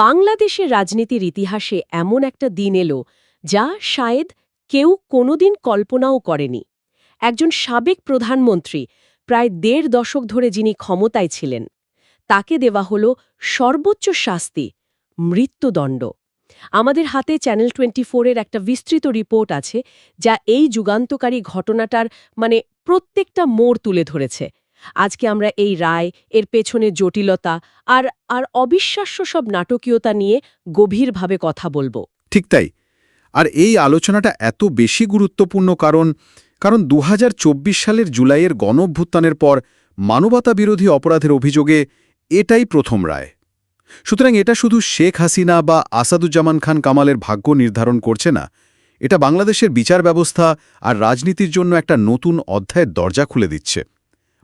বাংলাদেশের রাজনীতির ইতিহাসে এমন একটা দিন এলো যা শায়েদ কেউ কোনোদিন কল্পনাও করেনি। একজন সাবেক প্রধানমন্ত্রী প্রায় দেড় দশক ধরে যিনি ক্ষমতায় ছিলেন, তাকে দেওয়া হল সর্বোচ্চ শাস্তি, মৃত্যুদণ্ড। আমাদের হাতে চ্যানেল টোয়েন্টি ফোরের একটা বিস্তৃত রিপোর্ট আছে যা এই যুগান্তকারী ঘটনাটার মানে প্রত্যেকটা মোড় তুলে ধরেছে। আজকে আমরা এই রায়, এর পেছনে জটিলতা আর আর অবিশ্বাস্য সব নাটকীয়তা নিয়ে গভীরভাবে কথা বলব। ঠিক তাই। আর এই আলোচনাটা এত বেশি গুরুত্বপূর্ণ কারণ কারণ দু হাজার চব্বিশ সালের জুলাইয়ের গণঅভ্যুত্থানের পর মানবতা বিরোধী অপরাধের অভিযোগে এটাই প্রথম রায়। সুতরাং এটা শুধু শেখ হাসিনা বা আসাদুজ্জামান খান কামালের ভাগ্য নির্ধারণ করছে না, এটা বাংলাদেশের বিচার ব্যবস্থা আর রাজনীতির জন্য একটা নতুন অধ্যায়ের দরজা খুলে দিচ্ছে।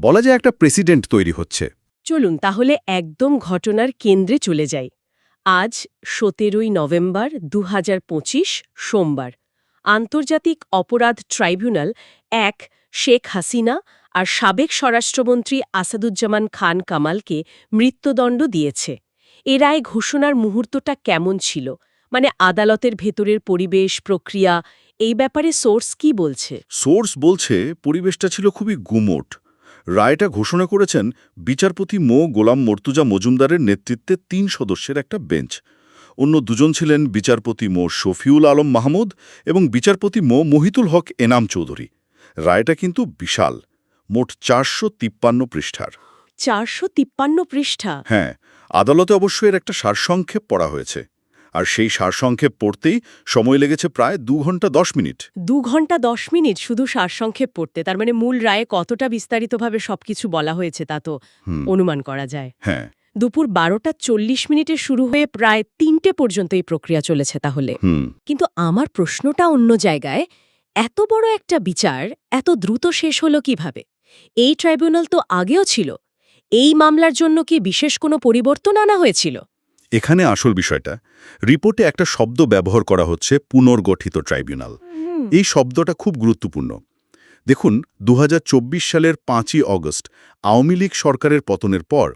বলা যায় একটা প্রেসিডেন্ট তৈরি হচ্ছে। চলুন তাহলে একদম ঘটনার কেন্দ্রে চলে যাই। আজ সতেরোই নভেম্বর দু হাজার পঁচিশ সোমবার। আন্তর্জাতিক অপরাধ ট্রাইব্যুনাল এক শেখ হাসিনা আর সাবেক স্বরাষ্ট্রমন্ত্রী আসাদুজ্জামান খান কামালকে মৃত্যুদণ্ড দিয়েছে। এ রায় ঘোষণার মুহূর্তটা কেমন ছিল? মানে আদালতের ভেতরের পরিবেশ প্রক্রিয়া এই ব্যাপারে সোর্স কি বলছে? সোর্স বলছে পরিবেশটা ছিল খুবই গুমোট। রায়টা ঘোষণা করেছেন বিচারপতি মো. গোলাম মর্তুজা মজুমদারের নেতৃত্বে তিন সদস্যের একটা বেঞ্চ। অন্য দুজন ছিলেন বিচারপতি মো. শফিউল আলম মাহমুদ এবং বিচারপতি মো. মহিতুল হক এনাম চৌধুরী। রায়টা কিন্তু বিশাল মোট চারশো তিপ্পান্ন পৃষ্ঠার। চারশো তিপ্পান্ন পৃষ্ঠা? হ্যাঁ আদালতে অবশ্য এর একটা সারসংক্ষেপ পড়া হয়েছে। আর সেই সারসংক্ষেপ পড়তেই সময় লেগেছে প্রায় দু ঘণ্টা দশ মিনিট। দু ঘণ্টা দশ মিনিট শুধু সারসংক্ষেপ পড়তে তার মানে মূল রায়ে কতটা বিস্তারিতভাবে সবকিছু বলা হয়েছে তা তো অনুমান করা যায়। হ্যাঁ। দুপুর বারোটা চল্লিশ মিনিটে শুরু হয়ে প্রায় তিনটে পর্যন্ত এই প্রক্রিয়া চলেছে তাহলে। কিন্তু আমার প্রশ্নটা অন্য জায়গায় এত বড় একটা বিচার এত দ্রুত শেষ হলো কীভাবে? এই ট্রাইব্যুনাল তো আগেও ছিল। এই মামলার জন্য কি বিশেষ কোনো পরিবর্তন আনা হয়েছিল? এখানে আসল বিষয়টা রিপোর্টে একটা শব্দ ব্যবহার করা হচ্ছে পুনর্গঠিত ট্রাইব্যুনাল। এই শব্দটা খুব গুরুত্বপূর্ণ। দেখুন দু হাজার চব্বিশ সালের পাঁচই অগস্ট আওয়ামী লীগ সরকারের পতনের পর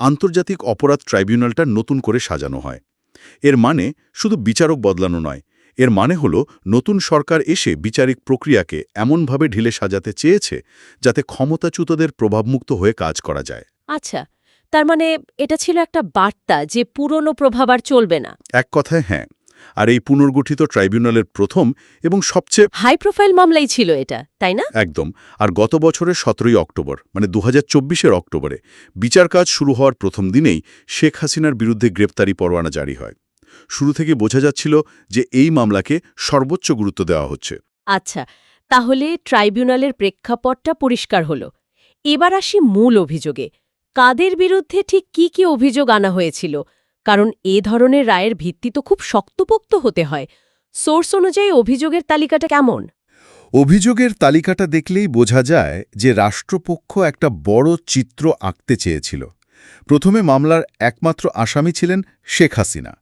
আন্তর্জাতিক অপরাধ ট্রাইব্যুনালটা নতুন করে সাজানো হয়। এর মানে শুধু বিচারক বদলানো নয় এর মানে হল নতুন সরকার এসে বিচারিক প্রক্রিয়াকে এমনভাবে ঢিলে সাজাতে চেয়েছে যাতে ক্ষমতাচ্যুতদের প্রভাবমুক্ত হয়ে কাজ করা যায়। আচ্ছা তার মানে এটা ছিল একটা বার্তা যে পুরনো প্রভাব আর চলবে না। এক কথায় হ্যাঁ। আর এই পুনর্গঠিত ট্রাইব্যুনালের প্রথম এবং সবচেয়ে হাই প্রোফাইল মামলাই ছিল এটা তাই না? একদম। আর গত বছরের সতেরোই অক্টোবর মানে দু হাজার অক্টোবরে বিচার কাজ শুরু হওয়ার প্রথম দিনেই শেখ হাসিনার বিরুদ্ধে গ্রেপ্তারি পরোয়ানা জারি হয়। শুরু থেকে বোঝা যাচ্ছিল যে এই মামলাকে সর্বোচ্চ গুরুত্ব দেওয়া হচ্ছে। আচ্ছা তাহলে ট্রাইব্যুনালের প্রেক্ষাপটটা পরিষ্কার হল। এবার আসি মূল অভিযোগে। কাদের বিরুদ্ধে ঠিক কি কি অভিযোগ আনা হয়েছিল? কারণ এ ধরনের রায়ের ভিত্তি তো খুব শক্তপোক্ত হতে হয়। সোর্স অনুযায়ী অভিযোগের তালিকাটা কেমন? অভিযোগের তালিকাটা দেখলেই বোঝা যায় যে রাষ্ট্রপক্ষ একটা বড় চিত্র আঁকতে চেয়েছিল। প্রথমে মামলার একমাত্র আসামি ছিলেন শেখ হাসিনা।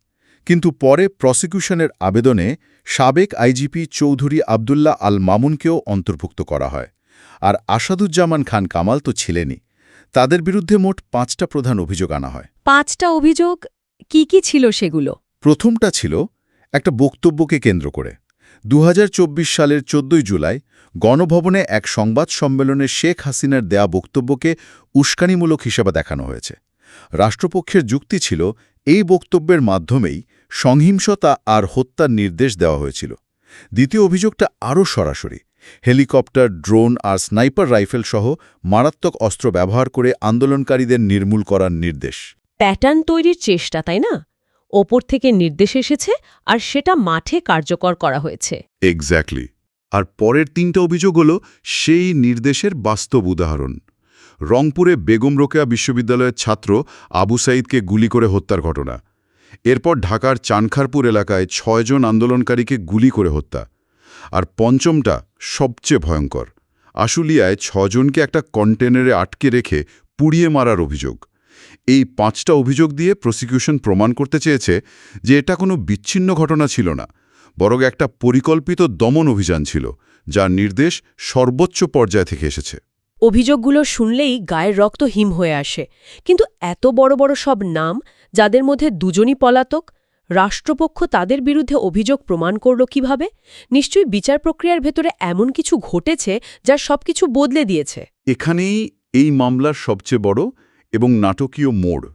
কিন্তু পরে প্রসিকিউশনের আবেদনে সাবেক আইজিপি চৌধুরী আবদুল্লাহ আল মামুনকেও অন্তর্ভুক্ত করা হয়। আর আসাদুজ্জামান খান কামাল তো ছিলেনই। তাদের বিরুদ্ধে মোট পাঁচটা প্রধান অভিযোগ আনা হয়। পাঁচটা অভিযোগ কি কি ছিল সেগুলো? প্রথমটা ছিল একটা বক্তব্যকে কেন্দ্র করে। দু হাজার চব্বিশ সালের ১৪ জুলাই গণভবনে এক সংবাদ সম্মেলনে শেখ হাসিনার দেয়া বক্তব্যকে উস্কানিমূলক হিসেবে দেখানো হয়েছে। রাষ্ট্রপক্ষের যুক্তি ছিল এই বক্তব্যের মাধ্যমেই সংহিংসতা আর হত্যার নির্দেশ দেওয়া হয়েছিল। দ্বিতীয় অভিযোগটা আরও সরাসরি হেলিকপ্টার ড্রোন আর স্নাইপার রাইফেল সহ মারাত্মক অস্ত্র ব্যবহার করে আন্দোলনকারীদের নির্মূল করার নির্দেশ। প্যাটার্ন তৈরির চেষ্টা তাই না? ওপর থেকে নির্দেশ এসেছে আর সেটা মাঠে কার্যকর করা হয়েছে। এক্স্যাক্টলি আর পরের তিনটা অভিযোগ হল সেই নির্দেশের বাস্তব উদাহরণ। রংপুরে বেগম রোকেয়া বিশ্ববিদ্যালয়ের ছাত্র আবু সাইদকে গুলি করে হত্যার ঘটনা। এরপর ঢাকার চানখারপুর এলাকায় ছয়জন আন্দোলনকারীকে গুলি করে হত্যা। আর পঞ্চমটা সবচেয়ে ভয়ঙ্কর। আশুলিয়ায় ছজনকে একটা কন্টেনারে আটকে রেখে পুড়িয়ে মারার অভিযোগ। এই পাঁচটা অভিযোগ দিয়ে প্রসিকিউশন প্রমাণ করতে চেয়েছে যে এটা কোনো বিচ্ছিন্ন ঘটনা ছিল না, বরং একটা পরিকল্পিত দমন অভিযান ছিল, যার নির্দেশ সর্বোচ্চ পর্যায় থেকে এসেছে। অভিযোগগুলো শুনলেই গায়ের রক্ত হিম হয়ে আসে। কিন্তু এত বড় বড় সব নাম, যাদের মধ্যে দুজনই পলাতক রাষ্ট্রপক্ষ তাদের বিরুদ্ধে অভিযোগ প্রমাণ করল কীভাবে? নিশ্চয়ই বিচার প্রক্রিয়ার ভেতরে এমন কিছু ঘটেছে যা সবকিছু বদলে দিয়েছে। এখানেই এই মামলার সবচেয়ে বড় এবং নাটকীয় মোড়।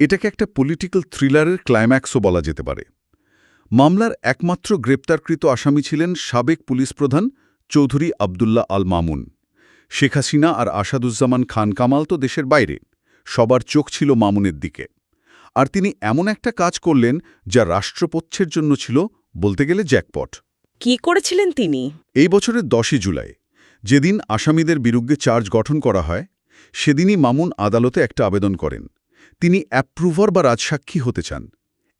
এটাকে একটা পলিটিক্যাল থ্রিলারের ক্লাইম্যাক্সও বলা যেতে পারে। মামলার একমাত্র গ্রেপ্তারকৃত আসামি ছিলেন সাবেক পুলিশ প্রধান চৌধুরী আবদুল্লাহ আল মামুন। শেখ হাসিনা আর আসাদুজ্জামান খান কামাল তো দেশের বাইরে। সবার চোখ ছিল মামুনের দিকে। আর তিনি এমন একটা কাজ করলেন যা রাষ্ট্রপক্ষের জন্য ছিল বলতে গেলে জ্যাকপট। কি করেছিলেন তিনি? এই বছরের দশই জুলাই যেদিন আসামিদের বিরুদ্ধে চার্জ গঠন করা হয় সেদিনই মামুন আদালতে একটা আবেদন করেন। তিনি অ্যাপ্রুভার বা রাজসাক্ষী হতে চান।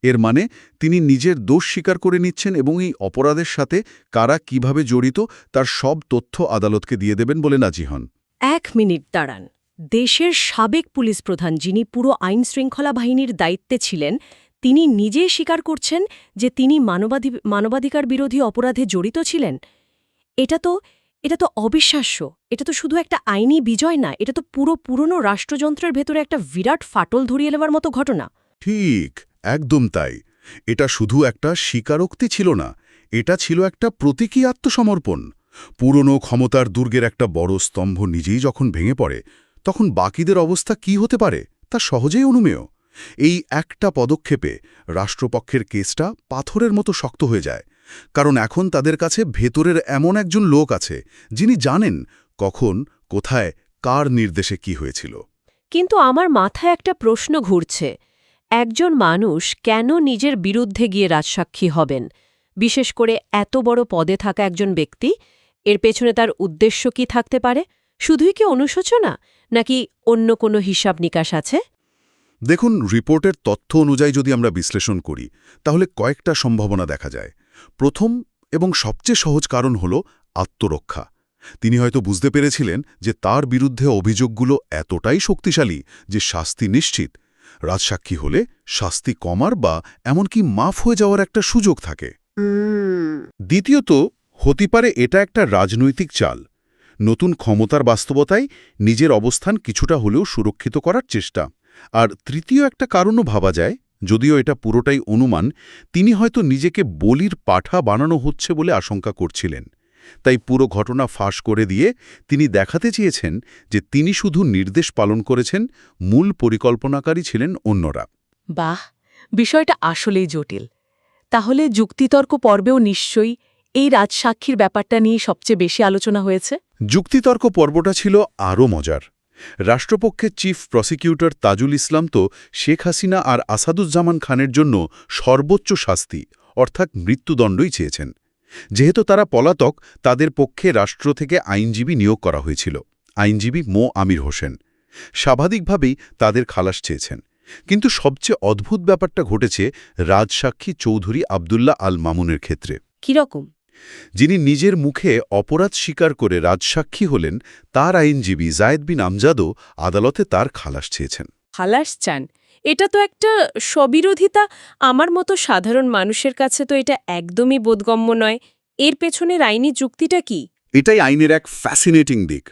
এর মানে তিনি নিজের দোষ স্বীকার করে নিচ্ছেন এবং এই অপরাধের সাথে কারা কীভাবে জড়িত তার সব তথ্য আদালতকে দিয়ে দেবেন বলে রাজি হন। এক মিনিট দাঁড়ান। দেশের সাবেক পুলিশ প্রধান যিনি পুরো আইন শৃঙ্খলা বাহিনীর দায়িত্বে ছিলেন, তিনি নিজে স্বীকার করছেন যে তিনি মানবাধি, মানবাধিকার বিরোধী অপরাধে জড়িত ছিলেন। এটা তো এটা তো অবিশ্বাস্য। এটা তো শুধু একটা আইনি বিজয় না, এটা তো পুরো পুরনো রাষ্ট্রযন্ত্রের ভেতরে একটা বিরাট ফাটল ধরিয়ে নেওয়ার মতো ঘটনা। ঠিক, একদম তাই। এটা শুধু একটা স্বীকারোক্তি ছিল না, এটা ছিল একটা প্রতীকী আত্মসমর্পণ। পুরনো ক্ষমতার দুর্গের একটা বড় স্তম্ভ নিজেই যখন ভেঙে পড়ে তখন বাকিদের অবস্থা কি হতে পারে তা সহজেই অনুমেয়। এই একটা পদক্ষেপে রাষ্ট্রপক্ষের কেসটা পাথরের মতো শক্ত হয়ে যায়, কারণ এখন তাদের কাছে ভেতরের এমন একজন লোক আছে যিনি জানেন কখন, কোথায়, কার নির্দেশে কি হয়েছিল। কিন্তু আমার মাথায় একটা প্রশ্ন ঘুরছে, একজন মানুষ কেন নিজের বিরুদ্ধে গিয়ে রাজসাক্ষী হবেন? বিশেষ করে এত বড় পদে থাকা একজন ব্যক্তি, এর পেছনে তার উদ্দেশ্য কি থাকতে পারে? শুধুই কি অনুশোচনা? নাকি অন্য কোনো হিসাব নিকাশ আছে? দেখুন রিপোর্টের তথ্য অনুযায়ী যদি আমরা বিশ্লেষণ করি তাহলে কয়েকটা সম্ভাবনা দেখা যায়। প্রথম এবং সবচেয়ে সহজ কারণ হল আত্মরক্ষা। তিনি হয়তো বুঝতে পেরেছিলেন যে তার বিরুদ্ধে অভিযোগগুলো এতটাই শক্তিশালী যে শাস্তি নিশ্চিত। রাজসাক্ষী হলে শাস্তি কমার বা এমনকি মাফ হয়ে যাওয়ার একটা সুযোগ থাকে। দ্বিতীয়ত হতে পারে এটা একটা রাজনৈতিক চাল। নতুন ক্ষমতার বাস্তবতায় নিজের অবস্থান কিছুটা হলেও সুরক্ষিত করার চেষ্টা। আর তৃতীয় একটা কারণও ভাবা যায়, যদিও এটা পুরোটাই অনুমান, তিনি হয়তো নিজেকে বলির পাঠা বানানো হচ্ছে বলে আশঙ্কা করছিলেন। তাই পুরো ঘটনা ফাঁস করে দিয়ে তিনি দেখাতে চেয়েছেন যে তিনি শুধু নির্দেশ পালন করেছেন, মূল পরিকল্পনাকারী ছিলেন অন্যরা। বাহ! বিষয়টা আসলেই জটিল। তাহলে যুক্তিতর্ক পর্বেও নিশ্চয়ই এই রাজসাক্ষীর ব্যাপারটা নিয়ে সবচেয়ে বেশি আলোচনা হয়েছে? যুক্তিতর্ক পর্বটা ছিল আরও মজার। রাষ্ট্রপক্ষের চিফ প্রসিকিউটর তাজুল ইসলাম তো শেখ হাসিনা আর আসাদুজ্জামান খানের জন্য সর্বোচ্চ শাস্তি অর্থাৎ মৃত্যুদণ্ডই চেয়েছেন। যেহেতু তারা পলাতক তাদের পক্ষে রাষ্ট্র থেকে আইনজীবী নিয়োগ করা হয়েছিল। আইনজীবী মো. আমির হোসেন। স্বাভাবিকভাবেই তাদের খালাস চেয়েছেন। কিন্তু সবচেয়ে অদ্ভুত ব্যাপারটা ঘটেছে রাজসাক্ষী চৌধুরী আবদুল্লাহ আল মামুনের ক্ষেত্রে। কীরকম? যিনি নিজের মুখে অপরাধ স্বীকার করে রাজসাক্ষী হলেন তার আইনজীবী জায়েদ বিন আমজাদও আদালতে তার খালাস চেয়েছেন। খালাস চান? এটা তো একটা স্ববিরোধিতা। আমার মতো সাধারণ মানুষের কাছে তো এটা একদমই বোধগম্য নয়। এর পেছনের আইনি যুক্তিটা কি? এটাই আইনের এক ফ্যাসিনেটিং দিক।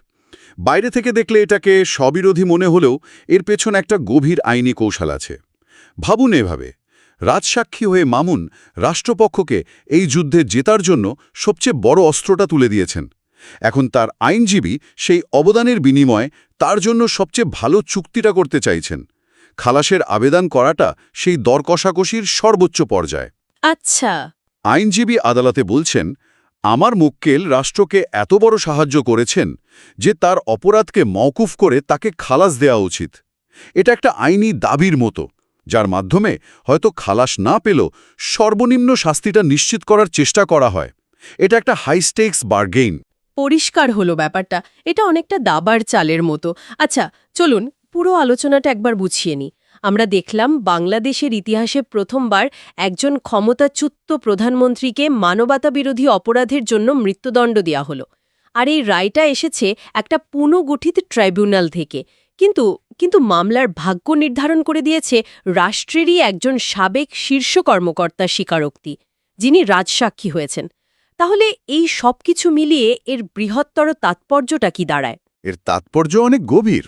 বাইরে থেকে দেখলে এটাকে স্ববিরোধী মনে হলেও এর পেছন একটা গভীর আইনি কৌশল আছে। ভাবুন এভাবে রাজসাক্ষী হয়ে মামুন রাষ্ট্রপক্ষকে এই যুদ্ধে জেতার জন্য সবচেয়ে বড় অস্ত্রটা তুলে দিয়েছেন। এখন তার আইনজীবী সেই অবদানের বিনিময়ে তার জন্য সবচেয়ে ভালো চুক্তিটা করতে চাইছেন। খালাসের আবেদন করাটা সেই দরকষাকষির সর্বোচ্চ পর্যায়ে। আচ্ছা। আইনজীবী আদালতে বলছেন আমার মুক্কেল রাষ্ট্রকে এত বড় সাহায্য করেছেন যে তার অপরাধকে মওকুফ করে তাকে খালাস দেওয়া উচিত। এটা একটা আইনি দাবির মতো। যার মাধ্যমে হয়তো খালাস না পেলেও সর্বনিম্ন শাস্তিটা নিশ্চিত করার চেষ্টা করা হয়। এটা একটা হাই স্টেক্স বার্গেইন পরিষ্কার হলো ব্যাপারটা। এটা অনেকটা দাবার চালের মতো। আচ্ছা চলুন পুরো আলোচনাটা একবার বুঝিয়ে নিই। আমরা দেখলাম বাংলাদেশের ইতিহাসে প্রথমবার একজন ক্ষমতাচ্যুত প্রধানমন্ত্রীকে মানবতা বিরোধী অপরাধের জন্য মৃত্যুদণ্ড দেওয়া হলো। আর এই রায়টা এসেছে একটা পুনঃগঠিত ট্রাইব্যুনাল থেকে। কিন্তু কিন্তু মামলার ভাগ্য নির্ধারণ করে দিয়েছে রাষ্ট্রেরই একজন সাবেক শীর্ষ কর্মকর্তা স্বীকারোক্তি, যিনি রাজসাক্ষী হয়েছেন। তাহলে এই সব কিছু মিলিয়ে এর বৃহত্তর তাৎপর্যটা কি দাঁড়ায়? এর তাৎপর্য অনেক গভীর।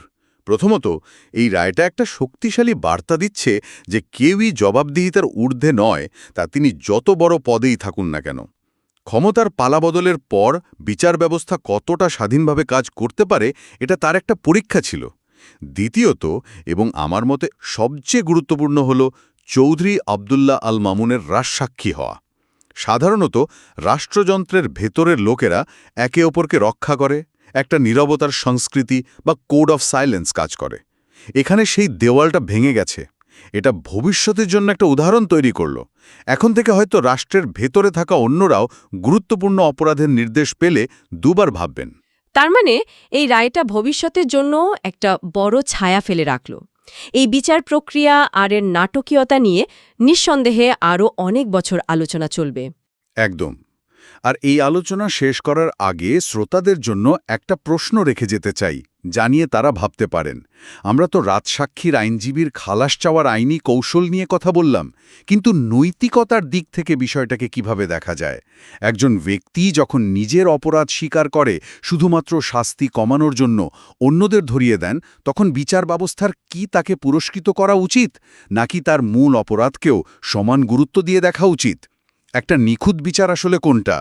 প্রথমত, এই রায়টা একটা শক্তিশালী বার্তা দিচ্ছে যে কেউই জবাবদিহিতার ঊর্ধ্বে নয়, তা তিনি যত বড় পদেই থাকুন না কেন। ক্ষমতার পালাবদলের পর বিচার ব্যবস্থা কতটা স্বাধীনভাবে কাজ করতে পারে, এটা তার একটা পরীক্ষা ছিল। দ্বিতীয়ত, এবং আমার মতে সবচেয়ে গুরুত্বপূর্ণ হল চৌধুরী আবদুল্লাহ আল মামুনের রাজসাক্ষী হওয়া। সাধারণত রাষ্ট্রযন্ত্রের ভেতরের লোকেরা একে অপরকে রক্ষা করে, একটা নীরবতার সংস্কৃতি বা কোড অফ সাইলেন্স কাজ করে। এখানে সেই দেওয়ালটা ভেঙে গেছে। এটা ভবিষ্যতের জন্য একটা উদাহরণ তৈরি করল। এখন থেকে হয়তো রাষ্ট্রের ভেতরে থাকা অন্যরাও গুরুত্বপূর্ণ অপরাধের নির্দেশ পেলে দুবার ভাববেন। তার মানে এই রায়টা ভবিষ্যতের জন্য একটা বড় ছায়া ফেলে রাখল। এই বিচার প্রক্রিয়া আর এর নাটকীয়তা নিয়ে নিঃসন্দেহে আরও অনেক বছর আলোচনা চলবে। একদম। আর এই আলোচনা শেষ করার আগে শ্রোতাদের জন্য একটা প্রশ্ন রেখে যেতে চাই। জানিয়ে তারা ভাবতে পারেন। আমরা তো রাজসাক্ষীর আইনজীবীর খালাস চাওয়ার আইনি কৌশল নিয়ে কথা বললাম, কিন্তু নৈতিকতার দিক থেকে বিষয়টাকে কীভাবে দেখা যায়? একজন ব্যক্তি যখন নিজের অপরাধ স্বীকার করে, শুধুমাত্র শাস্তি কমানোর জন্য অন্যদের ধরিয়ে দেন, তখন বিচার ব্যবস্থার কি তাকে পুরস্কৃত করা উচিত, নাকি তার মূল অপরাধকেও সমান গুরুত্ব দিয়ে দেখা উচিত? একটা নিখুঁত বিচার আসলে কোনটা?